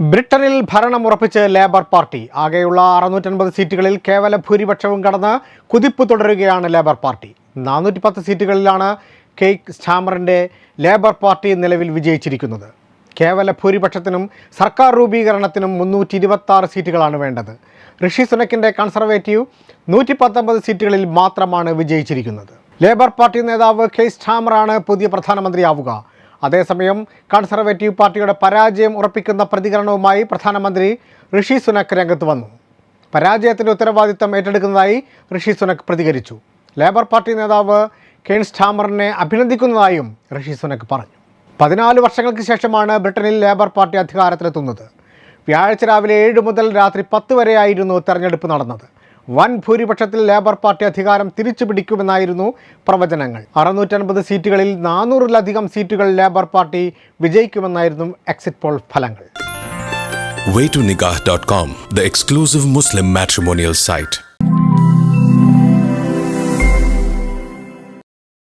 ബ്രിട്ടനിൽ ഭരണം ഉറപ്പിച്ച് ലേബർ പാർട്ടി. ആകെയുള്ള അറുന്നൂറ്റൻപത് സീറ്റുകളിൽ കേവല ഭൂരിപക്ഷവും കടന്ന് കുതിപ്പ് തുടരുകയാണ് ലേബർ പാർട്ടി. നാനൂറ്റി പത്ത് സീറ്റുകളിലാണ് കെയ്ക്ക് സ്റ്റാമറിന്റെ ലേബർ പാർട്ടി നിലവിൽ വിജയിച്ചിരിക്കുന്നത്. കേവല ഭൂരിപക്ഷത്തിനും സർക്കാർ രൂപീകരണത്തിനും മുന്നൂറ്റി ഇരുപത്തി സീറ്റുകളാണ് വേണ്ടത്. ഋഷി സുനക്കിന്റെ കൺസർവേറ്റീവ് നൂറ്റി പത്തൊമ്പത് സീറ്റുകളിൽ മാത്രമാണ് വിജയിച്ചിരിക്കുന്നത്. ലേബർ പാർട്ടി നേതാവ് കെ സ്റ്റാമറാണ് പുതിയ പ്രധാനമന്ത്രിയാവുക. അതേസമയം കൺസർവേറ്റീവ് പാർട്ടിയുടെ പരാജയം ഉറപ്പിക്കുന്ന പ്രതികരണവുമായി പ്രധാനമന്ത്രി ഋഷി സുനക് രംഗത്ത് വന്നു. പരാജയത്തിന്റെ ഉത്തരവാദിത്തം ഏറ്റെടുക്കുന്നതായി ഋഷി സുനക് പ്രതികരിച്ചു. ലേബർ പാർട്ടി നേതാവ് കെൻസ് സ്റ്റാമറിനെ അഭിനന്ദിക്കുന്നതായും ഋഷി സുനക് പറഞ്ഞു. പതിനാല് വർഷങ്ങൾക്ക് ശേഷമാണ് ബ്രിട്ടനിൽ ലേബർ പാർട്ടി അധികാരത്തിലെത്തുന്നത്. വ്യാഴാഴ്ച രാവിലെ ഏഴ് മുതൽ രാത്രി പത്ത് വരെയായിരുന്നു തെരഞ്ഞെടുപ്പ് നടന്നത്. വൻ ഭൂരിപക്ഷത്തിൽ ലേബർ പാർട്ടി അധികാരം തിരിച്ചു പിടിക്കുമെന്നായിരുന്നു പ്രവചനങ്ങൾ അറുന്നൂറ്റൻപത് സീറ്റുകളിൽ നാനൂറിലധികം സീറ്റുകൾ ലേബർ പാർട്ടി വിജയിക്കുമെന്നായിരുന്നു എക്സിറ്റ് പോൾ ഫലങ്ങൾ waytonikah.com, the exclusive Muslim matrimonial site.